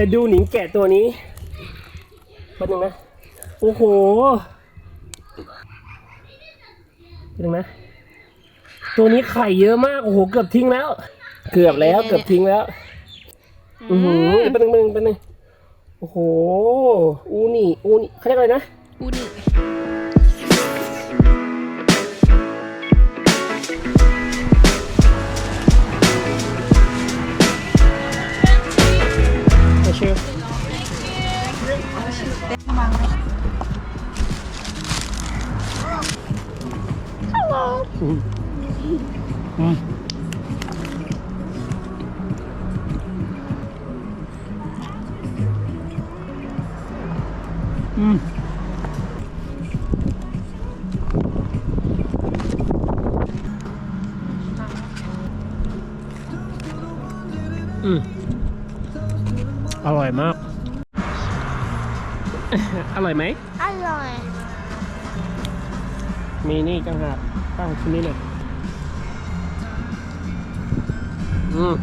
แต่ดูหนิงแกะตัวนี้แป๊บนึงนะ โอ้โหแป๊บนึงนะ ตัวนี้ไข่เยอะมาก โอ้โห เกือบทิ้งแล้ว เกือบแล้ว เกือบทิ้งแล้ว อือหือแป๊บนึงแป๊บนึงแป๊บนึงโอ้โห อูนี่ อูนี่เขาเรียกอะไรนะ อูนิ อืมอืมอร่อยมาก อร่อยไหม อร่อย มีนี่จังหากตั้งชิ้นนี้เลยอืม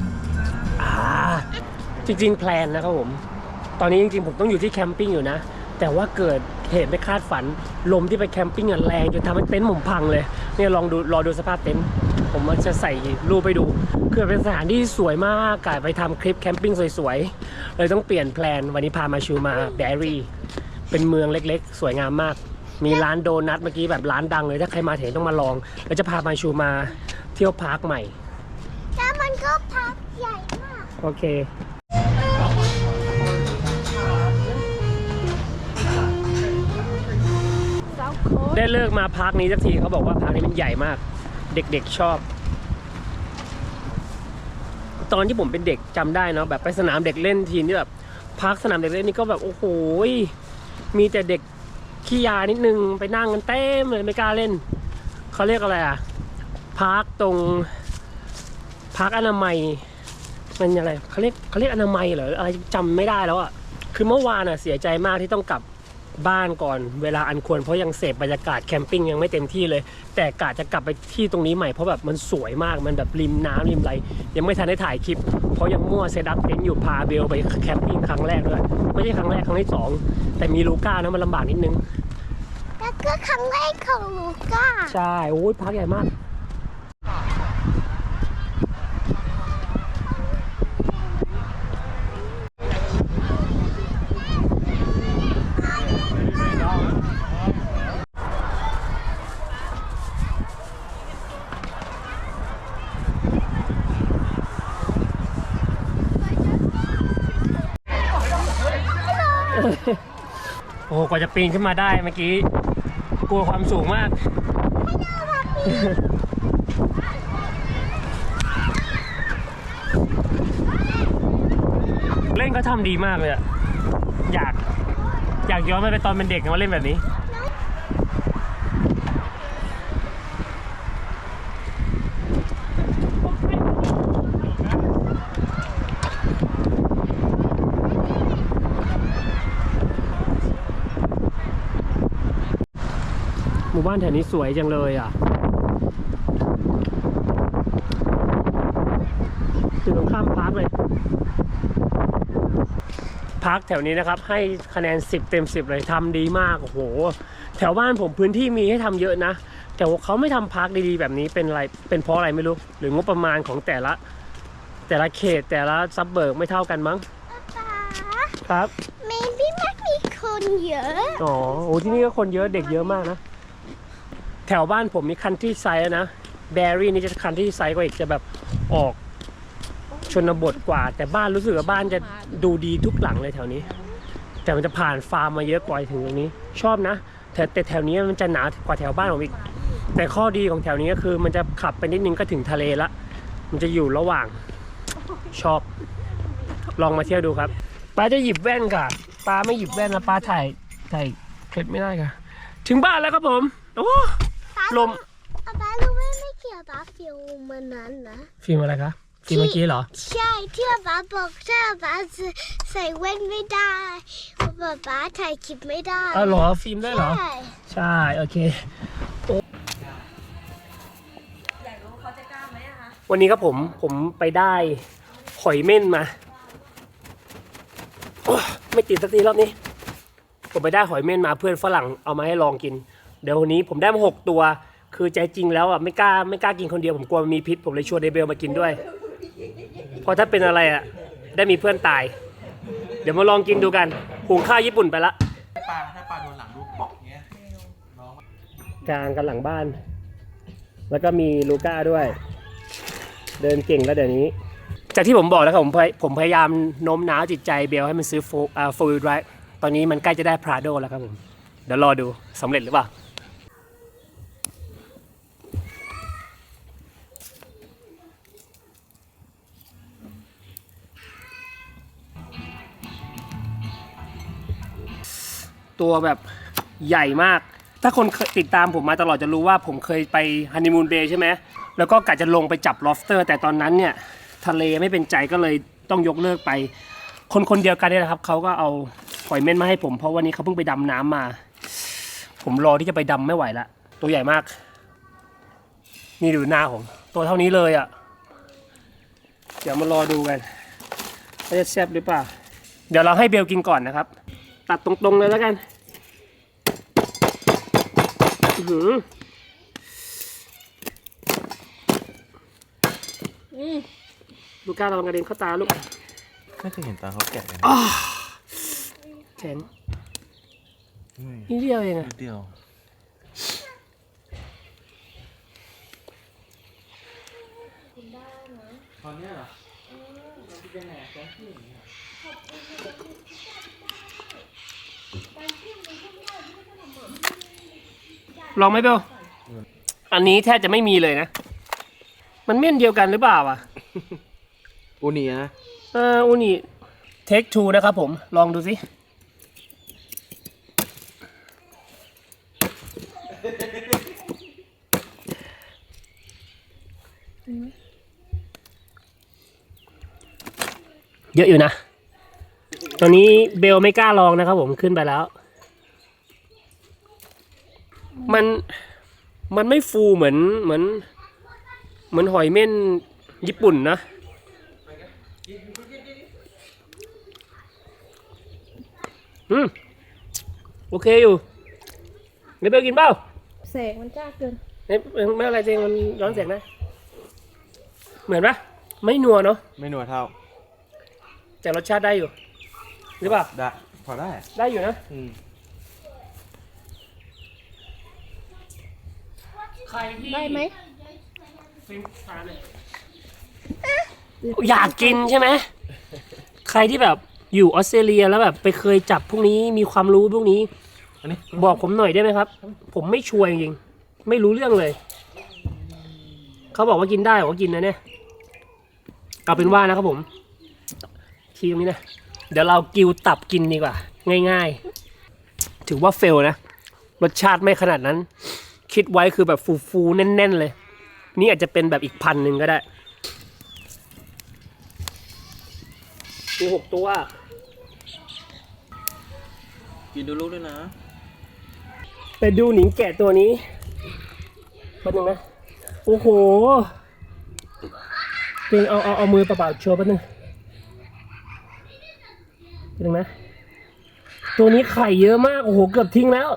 อ่าจริง ๆ แพลนนะครับผม ตอนนี้จริง ๆ ผมต้องอยู่ที่แคมปิ้งอยู่นะ แต่ว่าเกิดเหตุไม่คาดฝัน ลมที่ไปแคมปิ้งอะแรงจนทำให้เต็นท์ผมพังเลยเนี่ยลองดูรอดูสภาพเต็นท์ผมมันจะใส่รูปไปดู คือเป็นสถานที่สวยมากกายไปทำคลิปแคมปิ้งสวยๆ เลยต้องเปลี่ยนแพลน วันนี้พามาชูมาแบรี่ เป็นเมืองเล็กๆ สวยงามมาก มีร้านโดนัทเมื่อกี้แบบร้านดังเลยถ้าใครมาถึงต้องมาลอง แล้วจะพามาชูมาเที่ยวพาร์คใหม่แล้วมันก็พักใหญ่มาก โอเค ได้เลิกมาพาร์คนี้สักทีเขาบอกว่าพาร์คนี้มันใหญ่มาก เด็กๆชอบ ตอนที่ผมเป็นเด็กจำได้เนาะแบบไปสนามเด็กเล่นทีนี่แบบพาร์คสนามเด็กเล่นนี่ก็แบบโอ้โหมีแต่เด็กขี้ยานิดนึงไปนั่งกันเต็มเลยไม่กล้าเล่นเขาเรียกอะไรอะพาร์คตรงพาร์คอนามัยมันอะไรเขาเรียกเขาเรียกอนามัยเหรออะไรจำไม่ได้แล้วอะคือเมื่อวานอะเสียใจมากที่ต้องกลับ บ้านก่อนเวลาอันควรเพราะยังเสพบรรยากาศแคมปิ้งยังไม่เต็มที่เลย แต่กะจะกลับไปที่ตรงนี้ใหม่เพราะแบบมันสวยมากมันแบบริมน้ำริมไรยังไม่ทันได้ถ่ายคลิป เพราะยังมั่วเซตอัพเต็นท์อยู่พาเบลไปแคมปิ้งครั้งแรกด้วยไม่ใช่ครั้งแรกครั้งที่สองแต่มีลูก้านะมันลำบากนิดนึงแล้วก็ครั้งแรกของลูก้าใช่โอ้ยพักใหญ่มาก กว่าจะปีนขึ้นมาได้เมื่อกี้ กลัวความสูงมาก เล่นก็ทำดีมากเลยอะอยาก อยากย้อนไปตอนเป็นเด็กมาเล่นแบบนี้ บ้านแถวนี้สวยจังเลยอะอยู่ตรงข้ามพาร์คเลยพาร์คแถวนี้นะครับ ให้คะแนน 10 เต็ม 10 เลยทำดีมาก โอ้โห แถวบ้านผมพื้นที่มีให้ทำเยอะนะ แต่ว่าเขาไม่ทำพาร์คดีๆแบบนี้เป็นอะไรเป็นเพราะอะไรไม่รู้ หรืองบประมาณของแต่ละ แต่ละเขตแต่ละซับเบิร์กไม่เท่ากันมั้งป๊าครับเมบี้ไม่มีคนเยอะ อ๋อโอ้ที่นี่ก็คนเยอะเด็กเยอะมากนะ แถวบ้านผมมีคันที่ไซด์นะแบรี่นี่จะคันที่ไซด์กว่าอีกจะแบบออกชนบทกว่า แต่บ้านรู้สึกว่าบ้านจะดูดีทุกหลังเลยแถวนี้ แต่มันจะผ่านฟาร์มมาเยอะกว่าถึงตรงนี้ ชอบนะแต่แต่แถวนี้มันจะหนากว่าแถวบ้านผมอีก แต่ข้อดีของแถวนี้ก็คือ มันจะขับไปนิดนึงก็ถึงทะเลละ มันจะอยู่ระหว่างชอบ ลองมาเที่ยวดูครับป้าจะหยิบแว่นค่ะป้าไม่หยิบแว่นนะป้าถ่ายถ่ายคลิปไม่ได้ค่ะ ถึงบ้านแล้วครับผมโอ้ ลมป๊าป๊ารู้ไหมไม่เกี่ยวกับฟิลมันนั้นนะฟิล์มอะไรคะฟิล์มเมื่อกี้เหรอ ใช่ที่ป๊าบอกถ้าป๊าใส่แว่นไม่ได้ป๊าป๊าถ่ายคลิปไม่ได้อ้าวเหรอฟิล์มได้เหรอ ใช่ใช่ โอเค วันนี้ครับผมผมไปได้หอยเม่นมาโอ้ไม่ติดสักทีรอบนี้ ผมไปได้หอยเม่นมาเพื่อนฝรั่งเอามาให้ลองกิน เดี๋ยววันนี้ผมได้มาหกตัว คือใจจริงแล้วอะไม่กล้าไม่กล้ากินคนเดียวผมกลัวมันมีพิษผมเลยชวนเดเบลมากินด้วย เพราะถ้าเป็นอะไรอะได้มีเพื่อนตาย เดี๋ยวมาลองกินดูกันหุงข้าวญี่ปุ่นไปละถ้าปลาถ้าปลาโดนหลังดูปอกเงี้ยน้องกลางกันหลังบ้าน แล้วก็มีลูก้าด้วย เดินเก่งแล้วเดี๋ยวนี้ จากที่ผมบอกแล้วครับผมพยผมพยายามโน้มน้าวจิตใจเบลให้มันซื้อโฟอ่าโฟล์ไรตอนนี้มันใกล้จะได้พราโดแล้วครับผม เดี๋ยวรอดูสำเร็จหรือเปล่า ตัวแบบใหญ่มาก ถ้าคนติดตามผมมาตลอดจะรู้ว่าผมเคยไปฮันนีมูนเบย์ใช่ไหมแล้วก็กะจะลงไปจับลอฟสเตอร์ แต่ตอนนั้นเนี่ยทะเลไม่เป็นใจก็เลยต้องยกเลิกไป คนคนเดียวกันเนี่ยนะครับเขาก็เอาหอยเม่นมาให้ผมเพราะวันนี้เขาเพิ่งไปดำน้ำมา ผมรอที่จะไปดำไม่ไหวละตัวใหญ่มาก นี่ดูหน้าผมตัวเท่านี้เลยอะ่ะ เดี๋ยวมารอดูกันว่าจะแซ่บหรือเปล่า เดี๋ยวเราให้เบลกินก่อนนะครับ ตัดตรงๆเลยแล้วกันอื้อหือลูกก้าระวังกระเด็นเข้าตาลูกไม่เคยเห็นตาเขาแกะกันแข็งนิดเดียวเองอะนิดเดียวตอนนี้เหรอ ลองไหมเบลอันนี้แทบจะไม่มีเลยนะ มันเม่นเดียวกันหรือเปล่าอะอูนีนะเอออูนี่เทคทูนะครับผม ลองดูสิ เยอะอยู่นะ ตอนนี้เบลไม่กล้าลองนะครับผมขึ้นไปแล้ว มันมันไม่ฟูเหมือนเหมือน เหมือนหอยเม่นญี่ปุ่นนะ อืม โอเคอยู่เดี๋ยวเบลกินเปล่าแสงมันจ้าเกินไม่ไม่อะไรเจงมันย้อนเสียงนะ เหมือนปะไม่นัวเนาะไม่นัวเท่าแต่รสชาติได้อยู่ หรือเปล่า ได้ พอได้ ได้อยู่นะ อืม ใครที่ได้ไหมเป็นทานเลยอยากกินใช่ไหม ใครที่แบบอยู่ออสเตรเลียแล้วแบบไปเคยจับพวกนี้มีความรู้พวกนี้ อันนี้บอกผมหน่อยได้ไหมครับ ผมไม่ชัวร์จริงๆไม่รู้เรื่องเลย เขาบอกว่ากินได้บอกว่ากินนะเนี่ยเอาเป็นว่านะครับผมทีตรงนี้นะเดี๋ยวเรากิวตับกินดีกว่า ง่าย ๆ ถือว่าเฟลนะ รสชาติไม่ขนาดนั้น คิดไว้คือแบบฟูๆแน่นๆเลย นี่อาจจะเป็นแบบอีกพันหนึ่งก็ได้มีหกตัว กินดูลูกด้วยนะแต่ดูหนิงแกะตัวนี้แป๊บนึงนะ โอ้โหเพียงเอาเอาเอามือเปล่าๆโชว์แป๊บนึงแป๊บนึงนะ ตัวนี้ไข่เยอะมาก โอ้โห เกือบทิ้งแล้ว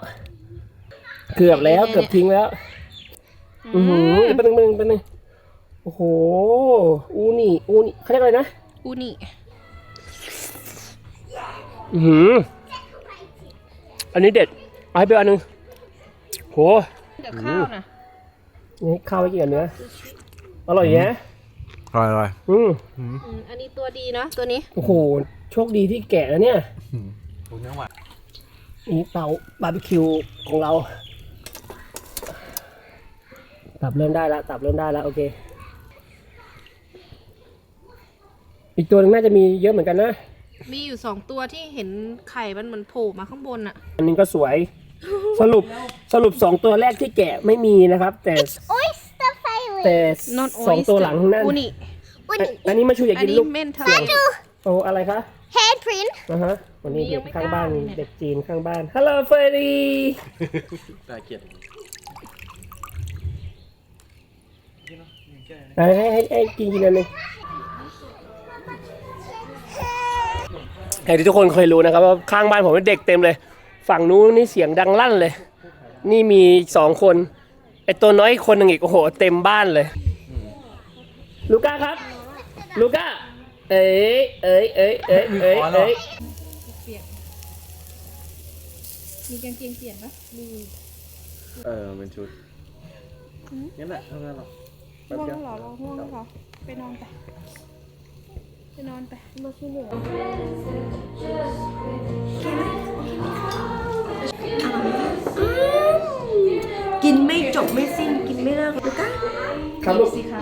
เกือบแล้วเกือบทิ้งแล้ว อือหือแป๊บนึงแป๊บนึงแป๊บนึงโอ้โห อูนี่ อูนี่เขาเรียกอะไรนะ อูนิอือหือ อันนี้เด็ดเอาให้ไปอันหนึงโหเดี๋ยวข้าวนะนี่ข้าวไว้กินกับเนื้อ อร่อยแยะอร่อยอร่อยอืมอืมอันนี้ตัวดีเนาะตัวนี้ โอ้โห โชคดีที่แกะแล้วเนี่ยดูเนื้อหวานนี่เตาบาร์บีคิวของเรา ตับเริ่มได้แล้วตับเริ่มได้แล้วโอเค อีกตัวหนึงน่าจะมีเยอะเหมือนกันนะ มีอยู่สองตัวที่เห็นไข่มันเหมือนโผล่มาข้างบนอะอันนี้ก็สวย สรุปสรุปสองตัวแรกที่แกะไม่มีนะครับ แต่ Oyster favorite แต่นอนสองตัวหลังนั่นอูนิอันอันนี้มาชูอยากอันกินนี้ลูกเม่นทะเสีเลยงโอ้อะไรคะ handprint นะฮะวันนี้นี่เด็ยักงไม่ข้างบ้านกล้าเลยเนี่ยเด็กจีนข้างบ้านฮัลโหลเฟรดี้ได้เกียร ให้ให้ให้ให้กินกินอันหนึงอย่างที่ทุกคนเคยรู้นะครับว่าข้างบ้านผมเป็นเด็กเต็มเลย ฝั่งนู้นนี่เสียงดังลั่นเลย นี่มีสองคนไอตัวน้อยอีกคนหนึ่งอีกโอ้โหเต็มบ้านเลย ลูก้าครับ ลูก้า เอ้ยเอ้ยเอ้ยเอ้ยเอ้ยเอ้ยมีกางเกงเปลี่ยนปะเออเป็นชุดนี่แหละเท่านั้นหรอกแป๊บ ง่วงแล้วหรอเราง่วงแล้วหรอไปนอนไปไปนอนไปมาที่เหนือกินไม่จบไม่สิ้นกินไม่เลิกดูกันครับลูกสิคะ